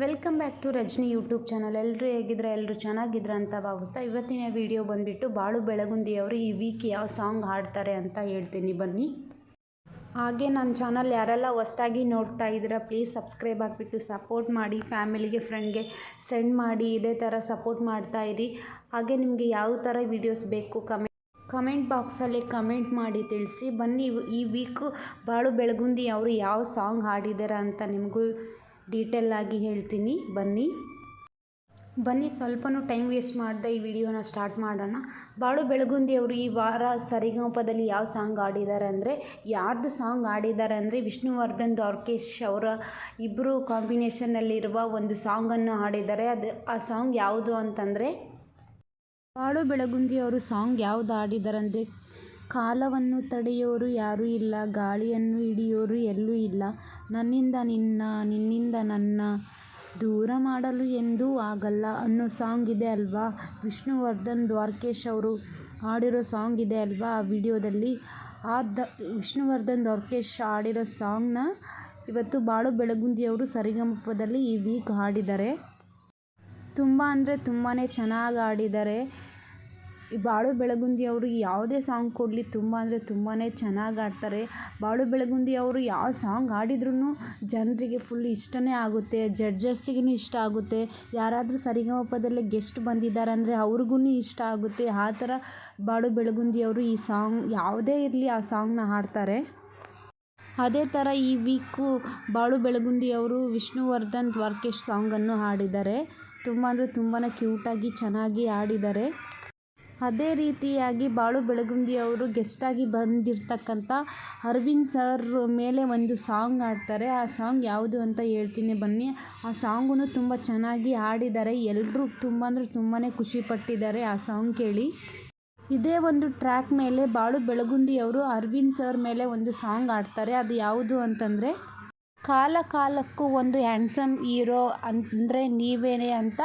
Welcome back to Rajani YouTube channel. ಎಲ್ಲರೂ ಹೇಗಿದ್ರೆ ಎಲ್ಲರೂ ಚೆನ್ನಾಗಿದ್ರೆ ಅಂತ ಭಾವಿಸ್ತಾ ಇವತ್ತಿನ ವಿಡಿಯೋ ಬಂದುಬಿಟ್ಟು ಬಾಳು ಬೆಳಗುಂದಿಯವರು ಈ ವೀಕ್ ಯಾವ ಸಾಂಗ್ ಹಾಡ್ತಾರೆ ಅಂತ ಹೇಳ್ತೀನಿ. ಬನ್ನಿ. ಹಾಗೆ ನನ್ನ ಚಾನಲ್ ಯಾರೆಲ್ಲ ಹೊಸ್ದಾಗಿ ನೋಡ್ತಾ ಇದ್ದೀರಾ ಪ್ಲೀಸ್ ಸಬ್ಸ್ಕ್ರೈಬ್ ಆಗಿಬಿಟ್ಟು ಸಪೋರ್ಟ್ ಮಾಡಿ ಫ್ಯಾಮಿಲಿಗೆ ಫ್ರೆಂಡ್ಗೆ ಸೆಂಡ್ ಮಾಡಿ, ಇದೇ ಥರ ಸಪೋರ್ಟ್ ಮಾಡ್ತಾ ಇರಿ. ಹಾಗೆ ನಿಮಗೆ ಯಾವ ಥರ ವೀಡಿಯೋಸ್ ಬೇಕು ಕಮೆಂಟ್ ಕಮೆಂಟ್ ಬಾಕ್ಸಲ್ಲಿ ಕಮೆಂಟ್ ಮಾಡಿ ತಿಳಿಸಿ. ಬನ್ನಿ, ಈ ವೀಕು ಬಾಳು ಬೆಳಗುಂದಿ ಅವರು ಯಾವ ಸಾಂಗ್ ಹಾಡಿದ್ದಾರೆ ಅಂತ ನಿಮಗೂ ಡೀಟೇಲ್ ಆಗಿ ಹೇಳ್ತೀನಿ. ಬನ್ನಿ. ಬನ್ನಿ, ಸ್ವಲ್ಪನೂ ಟೈಮ್ ವೇಸ್ಟ್ ಮಾಡದೆ ಈ ವಿಡಿಯೋನ ಸ್ಟಾರ್ಟ್ ಮಾಡೋಣ. ಬಾಳು ಬೆಳಗುಂದಿ ಅವರು ಈ ವಾರ ಸರಿಗಮಪದಲ್ಲಿ ಯಾವ ಸಾಂಗ್ ಆಡಿದ್ದಾರೆ ಅಂದರೆ, ಯಾರ್ದು ಸಾಂಗ್ ಆಡಿದ್ದಾರೆ ಅಂದರೆ ವಿಷ್ಣುವರ್ಧನ್ ದ್ವಾರ್ಕೇಶ್ ಅವರ ಇಬ್ಬರು ಕಾಂಬಿನೇಷನ್ನಲ್ಲಿರುವ ಒಂದು ಸಾಂಗನ್ನು ಹಾಡಿದ್ದಾರೆ. ಅದು, ಆ ಸಾಂಗ್ ಯಾವುದು ಅಂತಂದರೆ, ಬಾಳು ಬೆಳಗುಂದಿ ಅವರು ಸಾಂಗ್ ಯಾವ್ದು ಆಡಿದ್ದಾರೆ ಅಂದರೆ ಕಾಲವನ್ನು ತಡೆಯೋರು ಯಾರೂ ಇಲ್ಲ, ಗಾಳಿಯನ್ನು ಹಿಡಿಯೋರು ಎಲ್ಲೂ ಇಲ್ಲ. ನನ್ನಿಂದ ನಿನ್ನ, ನಿನ್ನಿಂದ ನನ್ನ. ದೂರ ಮಾಡಲು ಎಂದೂ ಆಗಲ್ಲ. ಅನ್ನೋ ಸಾಂಗ್ ಇದೆ ಅಲ್ವಾ? ವಿಷ್ಣುವರ್ಧನ್, ದ್ವಾರಕೇಶ್ ಅವರು ಹಾಡಿರೋ ಸಾಂಗ್ ಇದೆ ಅಲ್ವಾ ಆ ವಿಡಿಯೋದಲ್ಲಿ? ಆ ವಿಷ್ಣುವರ್ಧನ್, ದ್ವಾರಕೇಶ್ ಹಾಡಿರೋ ಸಾಂಗ್ನ ಇವತ್ತು ಬಾಳು ಬೆಳಗುಂದಿಯವರು ಸರಿಗಮಪದಲ್ಲಿ ಈ ವೀಕ್ ಹಾಡಿದ್ದಾರೆ. ತುಂಬ ಅಂದರೆ ತುಂಬಾ ಚೆನ್ನಾಗಿ ಹಾಡಿದ್ದಾರೆ. ಈ ಬಾಳು ಬೆಳಗುಂದಿ ಅವರು ಯಾವುದೇ ಸಾಂಗ್ ಕೊಡಲಿ ತುಂಬ ಅಂದರೆ ತುಂಬಾ ಚೆನ್ನಾಗಿ ಆಡ್ತಾರೆ ಬಾಳು ಬೆಳಗುಂದಿ ಅವರು ಯಾವ ಸಾಂಗ್ ಹಾಡಿದ್ರೂ ಜನರಿಗೆ ಫುಲ್ ಇಷ್ಟನೇ ಆಗುತ್ತೆ ಜಡ್ಜಸ್ಸಿಗೂ ಇಷ್ಟ ಆಗುತ್ತೆ. ಯಾರಾದರೂ ಸರಿಗಮಪದಲ್ಲಿ ಗೆಸ್ಟ್ ಬಂದಿದ್ದಾರೆ ಅಂದರೆ ಅವ್ರಿಗೂ ಇಷ್ಟ ಆಗುತ್ತೆ. ಆ ಥರ ಬಾಳು ಬೆಳಗುಂದಿ ಅವರು ಈ ಸಾಂಗ್ ಯಾವುದೇ ಇರಲಿ ಆ ಸಾಂಗ್ನ ಹಾಡ್ತಾರೆ. ಅದೇ ಥರ ಈ ವೀಕು ಬಾಳು ಬೆಳಗುಂದಿ ಅವರು ವಿಷ್ಣುವರ್ಧನ್ ದ್ವಾರ್ಕೇಶ್ ಸಾಂಗನ್ನು ಹಾಡಿದ್ದಾರೆ. ತುಂಬ ಅಂದರೆ ತುಂಬಾ ಕ್ಯೂಟಾಗಿ ಚೆನ್ನಾಗಿ ಹಾಡಿದ್ದಾರೆ. ಅದೇ ರೀತಿಯಾಗಿ ಬಾಳು ಬೆಳಗುಂದಿ ಅವರು ಗೆಸ್ಟಾಗಿ ಬಂದಿರತಕ್ಕಂಥ ಅರವಿಂದ್ ಸರ್ ಮೇಲೆ ಒಂದು ಸಾಂಗ್ ಹಾಡ್ತಾರೆ. ಆ ಸಾಂಗ್ ಯಾವುದು ಅಂತ ಹೇಳ್ತೀನಿ ಬನ್ನಿ. ಆ ಸಾಂಗು ತುಂಬ ಚೆನ್ನಾಗಿ ಹಾಡಿದ್ದಾರೆ. ಎಲ್ಲರೂ ತುಂಬ ಅಂದರೆ ತುಂಬಾ ಖುಷಿಪಟ್ಟಿದ್ದಾರೆ ಆ ಸಾಂಗ್ ಕೇಳಿ. ಇದೇ ಒಂದು ಟ್ರ್ಯಾಕ್ ಮೇಲೆ ಬಾಳು ಬೆಳಗುಂದಿಯವರು ಅರವಿಂದ್ ಸರ್ ಮೇಲೆ ಒಂದು ಸಾಂಗ್ ಹಾಡ್ತಾರೆ. ಅದು ಯಾವುದು ಅಂತಂದರೆ, ಕಾಲ ಕಾಲಕ್ಕೂ ಒಂದು ಹ್ಯಾಂಡ್ಸಮ್ ಹೀರೋ ಅಂದರೆ ನೀವೇನೇ ಅಂತ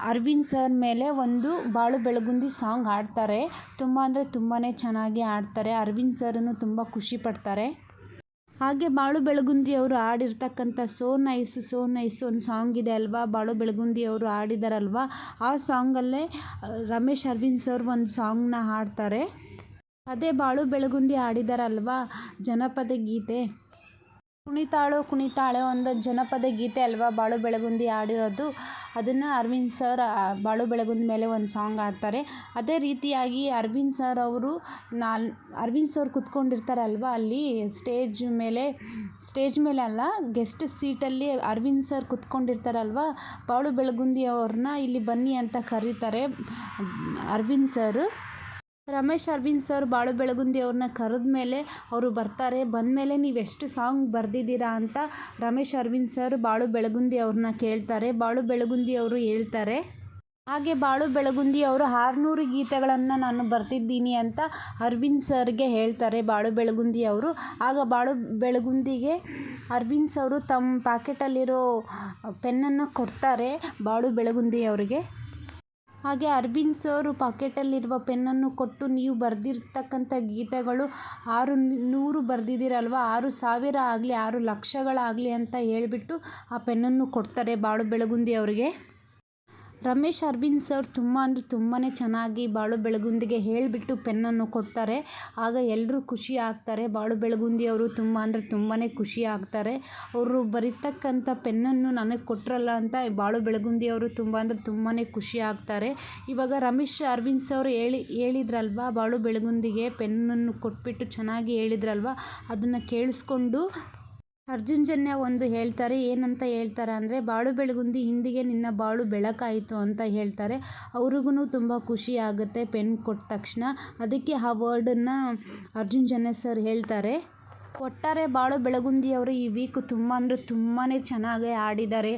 ಅರವಿಂದ್ ಸರ್ ಮೇಲೆ ಒಂದು ಬಾಳು ಬೆಳಗುಂದಿ ಸಾಂಗ್ ಹಾಡ್ತಾರೆ. ತುಂಬ ಅಂದರೆ ತುಂಬಾ ಚೆನ್ನಾಗಿ ಹಾಡ್ತಾರೆ. ಅರವಿಂದ್ ಸರನ್ನು ತುಂಬ ಖುಷಿ ಪಡ್ತಾರೆ. ಹಾಗೆ ಬಾಳು ಬೆಳಗುಂದಿ ಅವರು ಹಾಡಿರ್ತಕ್ಕಂಥ ಸೋ ನೈಸ್ ಸೋ ನೈಸ್ ಒಂದು ಸಾಂಗ್ ಇದೆ ಅಲ್ವಾ? ಬಾಳು ಬೆಳಗುಂದಿ ಅವರು ಹಾಡಿದಾರಲ್ವಾ? ಆ ಸಾಂಗಲ್ಲೇ ರಮೇಶ್ ಅರವಿಂದ್ ಸರ್ ಒಂದು ಸಾಂಗ್ನ ಹಾಡ್ತಾರೆ. ಅದೇ ಬಾಳು ಬೆಳಗುಂದಿ ಹಾಡಿದಾರಲ್ವಾ? ಜನಪದ ಗೀತೆ. ಕುಣಿತಾಳು ಕುಣಿತಾಳೆ ಒಂದು ಜನಪದ ಗೀತೆ ಅಲ್ವಾ ಬಾಳು ಬೆಳಗುಂದಿ ಹಾಡಿರೋದು. ಅದನ್ನು ಅರವಿಂದ್ ಸರ್ ಬಾಳು ಬೆಳಗುಂದಿ ಮೇಲೆ ಒಂದು ಸಾಂಗ್ ಹಾಡ್ತಾರೆ. ಅದೇ ರೀತಿಯಾಗಿ ಅರವಿಂದ್ ಸರ್ ಅವರು ನಾಲ್, ಅರವಿಂದ್ ಸರ್ ಕುತ್ಕೊಂಡಿರ್ತಾರಲ್ವ ಅಲ್ಲಿ ಸ್ಟೇಜ್ ಮೇಲೆ ಸ್ಟೇಜ್ ಮೇಲೆ ಅಲ್ಲ, ಗೆಸ್ಟ್ ಸೀಟಲ್ಲಿ ಅರವಿಂದ್ ಸರ್ ಕುತ್ಕೊಂಡಿರ್ತಾರಲ್ವ ಬಾಳು ಬೆಳಗುಂದಿ ಅವ್ರನ್ನ ಇಲ್ಲಿ ಬನ್ನಿ ಅಂತ ಕರೀತಾರೆ ಅರವಿಂದ್ ಸರ್. ರಮೇಶ್ ಅರವಿಂದ್ ಸರ್ ಬಾಳು ಬೆಳಗುಂದಿ ಅವ್ರನ್ನ ಕರೆದ ಮೇಲೆ ಅವರು ಬರ್ತಾರೆ. ಬಂದಮೇಲೆ ನೀವು ಎಷ್ಟು ಸಾಂಗ್ ಬರೆದಿದ್ದೀರಾ ಅಂತ ರಮೇಶ್ ಅರವಿಂದ್ ಸರ್ ಬಾಳು ಬೆಳಗುಂದಿ ಅವ್ರನ್ನ ಕೇಳ್ತಾರೆ. ಬಾಳು ಬೆಳಗುಂದಿ ಅವರು ಹೇಳ್ತಾರೆ, ಹಾಗೆ ಬಾಳು ಬೆಳಗುಂದಿ ಅವರು ಆರುನೂರು ಗೀತೆಗಳನ್ನು ನಾನು ಬರ್ತಿದ್ದೀನಿ ಅಂತ ಅರವಿಂದ್ ಸರ್ಗೆ ಹೇಳ್ತಾರೆ ಬಾಳು ಬೆಳಗುಂದಿ ಅವರು. ಆಗ ಬಾಳು ಬೆಳಗುಂದಿಗೆ ಅರವಿಂದ್ ಸರು ತಮ್ಮ ಪ್ಯಾಕೆಟಲ್ಲಿರೋ ಪೆನ್ನನ್ನು ಕೊಡ್ತಾರೆ ಬಾಳು ಬೆಳಗುಂದಿ ಅವರಿಗೆ. ಹಾಗೆ ಅರವಿಂದ್ ಸರ್ ಪಾಕೆಟಲ್ಲಿರುವ ಪೆನ್ನನ್ನು ಕೊಟ್ಟು ನೀವು ಬರೆದಿರ್ತಕ್ಕಂಥ ಗೀತೆಗಳು ಆರು ನೂರು ಬರೆದಿದ್ದೀರಲ್ವ? ಆರು ಸಾವಿರ ಆಗಲಿ, ಆರು ಲಕ್ಷಗಳಾಗಲಿ ಅಂತ ಹೇಳಿಬಿಟ್ಟು ಆ ಪೆನ್ನನ್ನು ಕೊಡ್ತಾರೆ ಬಾಳು ಬೆಳಗುಂದಿ ಅವರಿಗೆ. ರಮೇಶ್ ಅರವಿಂದ್ ಸರ್ ತುಂಬ ಅಂದರೆ ತುಂಬಾ ಚೆನ್ನಾಗಿ ಬಾಳು ಬೆಳಗುಂದಿಗೆ ಹೇಳಿಬಿಟ್ಟು ಪೆನ್ನನ್ನು ಕೊಡ್ತಾರೆ. ಆಗ ಎಲ್ಲರೂ ಖುಷಿ ಆಗ್ತಾರೆ. ಬಾಳು ಬೆಳಗುಂದಿ ಅವರು ತುಂಬ ಅಂದರೆ ತುಂಬಾ ಖುಷಿ ಆಗ್ತಾರೆ. ಅವರು ಬರಿತಕ್ಕಂಥ ಪೆನ್ನನ್ನು ನನಗೆ ಕೊಟ್ಟರಲ್ಲ ಅಂತ ಬಾಳು ಬೆಳಗುಂದಿ ಅವರು ತುಂಬ ಅಂದರೆ ತುಂಬಾ ಖುಷಿ ಆಗ್ತಾರೆ. ಇವಾಗ ರಮೇಶ್ ಅರವಿಂದ್ ಸರ್ ಹೇಳಿ, ಹೇಳಿದ್ರಲ್ವ, ಬಾಳು ಬೆಳಗುಂದಿಗೆ ಪೆನ್ನನ್ನು ಕೊಟ್ಬಿಟ್ಟು ಚೆನ್ನಾಗಿ ಹೇಳಿದ್ರಲ್ವಾ, ಅದನ್ನು ಕೇಳಿಸ್ಕೊಂಡು ಅರ್ಜುನ್ ಜನ್ಯ ಒಂದು ಹೇಳ್ತಾರೆ, ಏನಂತ ಹೇಳ್ತಾರೆ ಅಂದರೆ, ಬಾಳು ಬೆಳಗುಂದಿ ಹಿಂದಿಗೆ ನಿನ್ನ ಬಾಳು ಬೆಳಕಾಯಿತು ಅಂತ ಹೇಳ್ತಾರೆ. ಅವ್ರಿಗೂ ತುಂಬ ಖುಷಿ ಆಗುತ್ತೆ ಪೆನ್ ಕೊಟ್ಟ ತಕ್ಷಣ. ಅದಕ್ಕೆ ಆ ವರ್ಡನ್ನು ಅರ್ಜುನ್ ಜನ್ಯ ಸರ್ ಹೇಳ್ತಾರೆ. ಒಟ್ಟಾರೆ ಬಾಳು ಬೆಳಗುಂದಿಯವರು ಈ ವೀಕ್ ತುಂಬ ಅಂದರೆ ತುಂಬಾ ಚೆನ್ನಾಗಿ ಹಾಡಿದ್ದಾರೆ.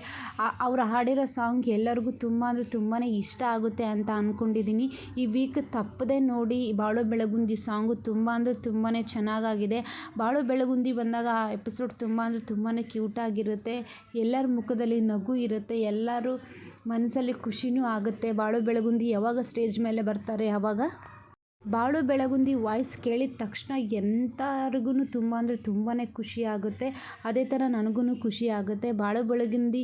ಅವ್ರು ಹಾಡಿರೋ ಸಾಂಗ್ ಎಲ್ಲರಿಗೂ ತುಂಬ ಅಂದರೆ ತುಂಬಾ ಇಷ್ಟ ಆಗುತ್ತೆ ಅಂತ ಅಂದ್ಕೊಂಡಿದ್ದೀನಿ ಈ ವೀಕ್ ತಪ್ಪದೆ ನೋಡಿ ಬಾಳು ಬೆಳಗುಂದಿ ಸಾಂಗು ತುಂಬ ಅಂದರೆ ತುಂಬಾ ಚೆನ್ನಾಗಾಗಿದೆ. ಬಾಳು ಬೆಳಗುಂದಿ ಬಂದಾಗ ಆ ಎಪಿಸೋಡ್ ತುಂಬ ಅಂದರೆ ತುಂಬಾ ಕ್ಯೂಟಾಗಿರುತ್ತೆ ಎಲ್ಲರ ಮುಖದಲ್ಲಿ ನಗು ಇರುತ್ತೆ. ಎಲ್ಲರೂ ಮನಸ್ಸಲ್ಲಿ ಖುಷಿನೂ ಆಗುತ್ತೆ. ಬಾಳು ಬೆಳಗುಂದಿ ಯಾವಾಗ ಸ್ಟೇಜ್ ಮೇಲೆ ಬರ್ತಾರೆ? ಆವಾಗ ಬಾಳು ಬೆಳಗುಂದಿ ವಾಯ್ಸ್ ಕೇಳಿದ ತಕ್ಷಣ ಎಂಥರಿಗೂ ತುಂಬ ಅಂದರೆ ತುಂಬಾ ಖುಷಿ ಆಗುತ್ತೆ. ಅದೇ ಥರ ನನಗೂ ಖುಷಿ ಆಗುತ್ತೆ. ಬಾಳು ಬೆಳಗುಂದಿ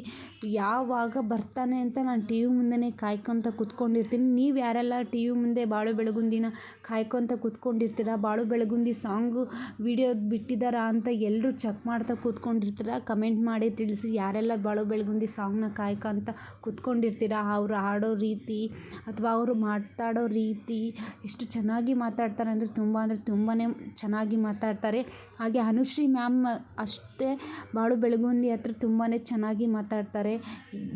ಯಾವಾಗ ಬರ್ತಾನೆ ಅಂತ ನಾನು ಟಿ ವಿ ಮುಂದೆನೇ ಕಾಯ್ಕೊತ ಕೂತ್ಕೊಂಡಿರ್ತೀನಿ. ನೀವು ಯಾರೆಲ್ಲ ಟಿ ವಿ ಮುಂದೆ ಬಾಳು ಬೆಳಗುಂದಿನ ಕಾಯ್ಕೊತ ಕೂತ್ಕೊಂಡಿರ್ತೀರ, ಬಾಳು ಬೆಳಗುಂದಿ ಸಾಂಗು ವಿಡಿಯೋ ಬಿಟ್ಟಿದ್ದಾರಾ ಅಂತ ಎಲ್ಲರೂ ಚೆಕ್ ಮಾಡ್ತಾ ಕೂತ್ಕೊಂಡಿರ್ತೀರ? ಕಮೆಂಟ್ ಮಾಡಿ ತಿಳಿಸಿ ಯಾರೆಲ್ಲ ಬಾಳು ಬೆಳಗುಂದಿ ಸಾಂಗ್ನ ಕಾಯ್ಕೊತ ಕೂತ್ಕೊಂಡಿರ್ತೀರ? ಅವ್ರು ಹಾಡೋ ರೀತಿ ಅಥವಾ ಅವರು ಮಾತಾಡೋ ರೀತಿ ಎಷ್ಟು ಚೆನ್ನಾಗಿ ಮಾತಾಡ್ತಾರೆ ಅಂದರೆ ತುಂಬ ಅಂದರೆ ತುಂಬಾ ಚೆನ್ನಾಗಿ ಮಾತಾಡ್ತಾರೆ. ಹಾಗೆ ಅನುಶ್ರೀ ಮ್ಯಾಮ್ ಅಷ್ಟೇ ಬಾಳು ಬೆಳಗುಂದಿ ಹತ್ರ ತುಂಬಾ ಚೆನ್ನಾಗಿ ಮಾತಾಡ್ತಾರೆ.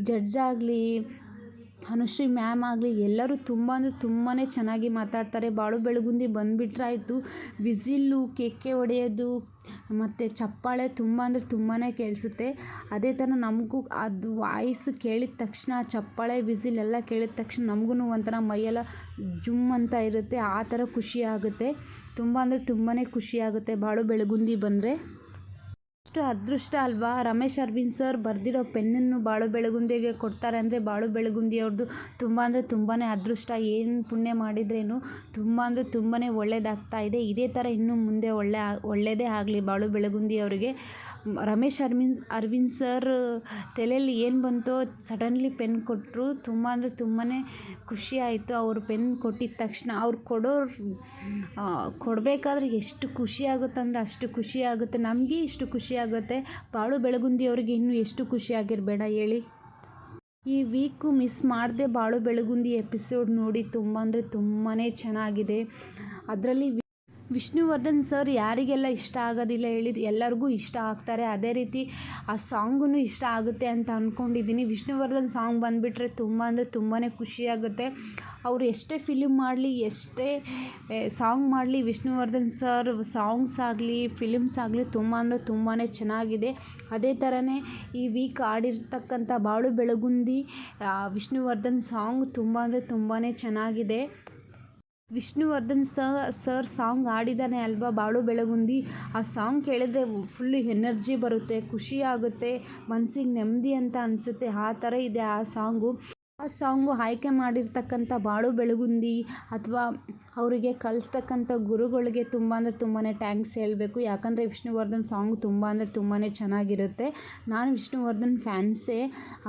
ಜಡ್ಜ್ ಆಗಲಿ ಅನುಶ್ರೀ, ಮ್ಯಾಮ್ ಆಗಲಿ, ಎಲ್ಲರೂ ತುಂಬ ಅಂದರೆ ತುಂಬಾ ಚೆನ್ನಾಗಿ ಮಾತಾಡ್ತಾರೆ. ಬಾಳು ಬೆಳಗುಂದಿ ಬಂದುಬಿಟ್ರೆ ಆಯಿತು ವಿಸಿಲ್ಲು ಕೆಕ್ಕೆ ಹೊಡೆಯೋದು, ಮತ್ತು ಚಪ್ಪಾಳೆ ತುಂಬ ಅಂದರೆ ತುಂಬಾ ಕೇಳಿಸುತ್ತೆ. ಅದೇ ಥರ ನಮಗೂ ಅದು ವಾಯ್ಸ್ ಕೇಳಿದ ತಕ್ಷಣ, ಚಪ್ಪಾಳೆ, ವಿಸಿಲ್ ಎಲ್ಲ ಕೇಳಿದ ತಕ್ಷಣ ನಮಗೂ ಒಂಥರ ಮೈಯೆಲ್ಲ ಜುಮ್ ಅಂತ ಇರುತ್ತೆ. ಆ ಥರ ಖುಷಿ ಆಗುತ್ತೆ. ತುಂಬ ಅಂದರೆ ತುಂಬಾ ಖುಷಿ ಆಗುತ್ತೆ. ಬಾಳು ಬೆಳಗುಂದಿ ಬಂದರೆ. ಅಷ್ಟು ಅದೃಷ್ಟ ಅಲ್ವಾ? ರಮೇಶ್ ಅರವಿಂದ್ ಸರ್ ಬರೆದಿರೋ ಪೆನ್ನನ್ನು ಬಾಳು ಬೆಳಗುಂದಿಗೆ ಕೊಡ್ತಾರೆ ಅಂದರೆ ಬಾಳು ಬೆಳಗುಂದಿಯವ್ರದ್ದು ತುಂಬ ಅಂದರೆ ತುಂಬಾ ಅದೃಷ್ಟ. ಏನು ಪುಣ್ಯ ಮಾಡಿದ್ರೇನು ತುಂಬ ಅಂದರೆ ತುಂಬಾ ಒಳ್ಳೆಯದಾಗ್ತಾ ಇದೆ. ಇದೇ ಥರ ಇನ್ನೂ ಮುಂದೆ ಒಳ್ಳೆ ಒಳ್ಳೆಯದೇ ಆಗಲಿ ಬಾಳು ಬೆಳಗುಂದಿಯವರಿಗೆ. ರಮೇಶ್ ಅರ್ವಿನ್ಸ್ ಅರವಿಂದ್ ಸರ್ ತಲೆಯಲ್ಲಿ ಏನು ಬಂತೋ ಸಡನ್ಲಿ ಪೆನ್ ಕೊಟ್ಟರು ತುಂಬ ಅಂದರೆ ತುಂಬಾ ಖುಷಿ ಆಯಿತು ಅವರು ಪೆನ್ ಕೊಟ್ಟಿದ ತಕ್ಷಣ. ಅವ್ರು ಕೊಡೋರು ಕೊಡಬೇಕಾದ್ರೆ ಎಷ್ಟು ಖುಷಿ ಆಗುತ್ತಂದ್ರೆ ಅಷ್ಟು ಖುಷಿ ಆಗುತ್ತೆ. ನಮಗೆ ಇಷ್ಟು ಖುಷಿ ಆಗುತ್ತೆ. ಬಾಳು ಬೆಳಗುಂದಿ ಅವರಿಗೆ ಇನ್ನೂ ಎಷ್ಟು ಖುಷಿ ಆಗಿರಬೇಡ ಹೇಳಿ. ಈ ವೀಕು ಮಿಸ್ ಮಾಡದೆ ಬಾಳು ಬೆಳಗುಂದಿ ಎಪಿಸೋಡ್ ನೋಡಿ ತುಂಬ ಅಂದರೆ ತುಂಬಾ ಚೆನ್ನಾಗಿದೆ. ಅದರಲ್ಲಿ ವಿಷ್ಣುವರ್ಧನ್ ಸರ್ ಯಾರಿಗೆಲ್ಲ ಇಷ್ಟ ಆಗೋದಿಲ್ಲ ಹೇಳಿ ಎಲ್ಲರಿಗೂ ಇಷ್ಟ ಆಗ್ತಾರೆ. ಅದೇ ರೀತಿ ಆ ಸಾಂಗೂ ಇಷ್ಟ ಆಗುತ್ತೆ ಅಂತ ಅಂದ್ಕೊಂಡಿದ್ದೀನಿ ವಿಷ್ಣುವರ್ಧನ್ ಸಾಂಗ್ ಬಂದುಬಿಟ್ರೆ ತುಂಬ ಅಂದರೆ ತುಂಬಾ ಖುಷಿಯಾಗುತ್ತೆ ಅವರು ಎಷ್ಟೇ ಫಿಲಿಮ್ ಮಾಡಲಿ, ಎಷ್ಟೇ ಸಾಂಗ್ ಮಾಡಲಿ, ವಿಷ್ಣುವರ್ಧನ್ ಸರ್ ಸಾಂಗ್ಸ್ ಆಗಲಿ ಫಿಲಿಮ್ಸ್ ಆಗಲಿ ತುಂಬ ಅಂದರೆ ತುಂಬಾ ಚೆನ್ನಾಗಿದೆ. ಅದೇ ಥರನೇ ಈ ವೀಕ್ ಆಡಿರ್ತಕ್ಕಂಥ ಬಾಳು ಬೆಳಗುಂದಿ ವಿಷ್ಣುವರ್ಧನ್ ಸಾಂಗ್ ತುಂಬ ಅಂದರೆ ತುಂಬಾ ಚೆನ್ನಾಗಿದೆ. ವಿಷ್ಣುವರ್ಧನ್ ಸರ್ ಸಾಂಗ್ ಹಾಡಿದ್ದಾನೆ ಅಲ್ವಾ? ಬಾಳು ಬೆಳಗುಂದಿ. ಆ ಸಾಂಗ್ ಕೇಳಿದ್ರೆ ಫುಲ್ಲು ಎನರ್ಜಿ ಬರುತ್ತೆ, ಖುಷಿ ಆಗುತ್ತೆ ನೆಮ್ಮದಿ ಅಂತ ಅನಿಸುತ್ತೆ. ಆ ಥರ ಇದೆ ಆ ಸಾಂಗು. ಆ ಸಾಂಗು ಆಯ್ಕೆ ಮಾಡಿರ್ತಕ್ಕಂಥ ಬಾಳು ಬೆಳಗುಂದಿ ಅಥವಾ ಅವರಿಗೆ ಕಲಿಸ್ತಕ್ಕಂಥ ಗುರುಗಳಿಗೆ ತುಂಬ ಅಂದರೆ ತುಂಬಾ ಟ್ಯಾಂಕ್ಸ್ ಹೇಳಬೇಕು. ಯಾಕಂದರೆ ವಿಷ್ಣುವರ್ಧನ್ ಸಾಂಗ್ ತುಂಬ ಅಂದರೆ ತುಂಬಾ ಚೆನ್ನಾಗಿರುತ್ತೆ. ನಾನು ವಿಷ್ಣುವರ್ಧನ್ ಫ್ಯಾನ್ಸೇ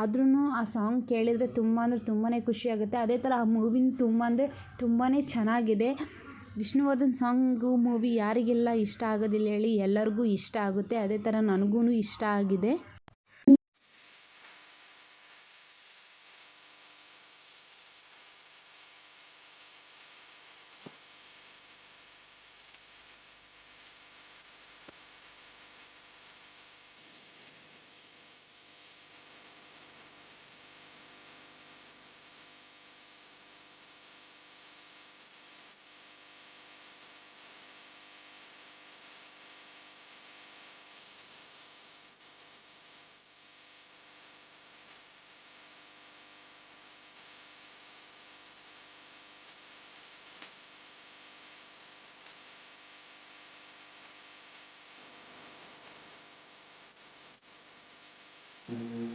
ಆದ್ರೂ ಆ ಸಾಂಗ್ ಕೇಳಿದರೆ ತುಂಬ ಅಂದರೆ ತುಂಬಾ ಖುಷಿಯಾಗುತ್ತೆ ಅದೇ ಥರ ಆ ಮೂವಿನ ತುಂಬ ಅಂದರೆ ತುಂಬಾ ಚೆನ್ನಾಗಿದೆ. ವಿಷ್ಣುವರ್ಧನ್ ಸಾಂಗು ಮೂವಿ ಯಾರಿಗೆಲ್ಲ ಇಷ್ಟ ಆಗೋದಿಲ್ಲ ಹೇಳಿ ಎಲ್ಲರಿಗೂ ಇಷ್ಟ ಆಗುತ್ತೆ. ಅದೇ ಥರ ನನಗೂ ಇಷ್ಟ ಆಗಿದೆ. Mm-hmm.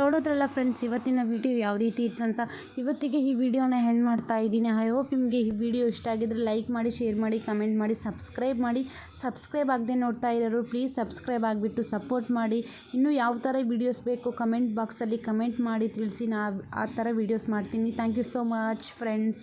ನೋಡೋದ್ರಲ್ಲ ಫ್ರೆಂಡ್ಸ್ ಇವತ್ತಿನ ವಿಡಿಯೋ ಯಾವ ರೀತಿ ಇತ್ತಂತ. ಇವತ್ತಿಗೆ ಈ ವಿಡಿಯೋನ ಹೆಣ್ಣು ಮಾಡ್ತಾ ಇದ್ದೀನಿ. ಐ ಹೋಪ್ ನಿಮಗೆ ಈ ವಿಡಿಯೋ ಇಷ್ಟ ಆಗಿದ್ರೆ ಲೈಕ್ ಮಾಡಿ ಶೇರ್ ಮಾಡಿ ಕಮೆಂಟ್ ಮಾಡಿ ಸಬ್ಸ್ಕ್ರೈಬ್ ಮಾಡಿ. ಸಬ್ಸ್ಕ್ರೈಬ್ ಆಗದೆ ನೋಡ್ತಾ ಇರೋರು ಪ್ಲೀಸ್ ಸಬ್ಸ್ಕ್ರೈಬ್ ಆಗಿಬಿಟ್ಟು ಸಪೋರ್ಟ್ ಮಾಡಿ. ಇನ್ನೂ ಯಾವ ಥರ ವೀಡಿಯೋಸ್ ಬೇಕು ಕಮೆಂಟ್ ಬಾಕ್ಸಲ್ಲಿ ಕಮೆಂಟ್ ಮಾಡಿ ತಿಳಿಸಿ. ನಾ ಆ ಥರ ವೀಡಿಯೋಸ್ ಮಾಡ್ತೀನಿ. Thank you so much friends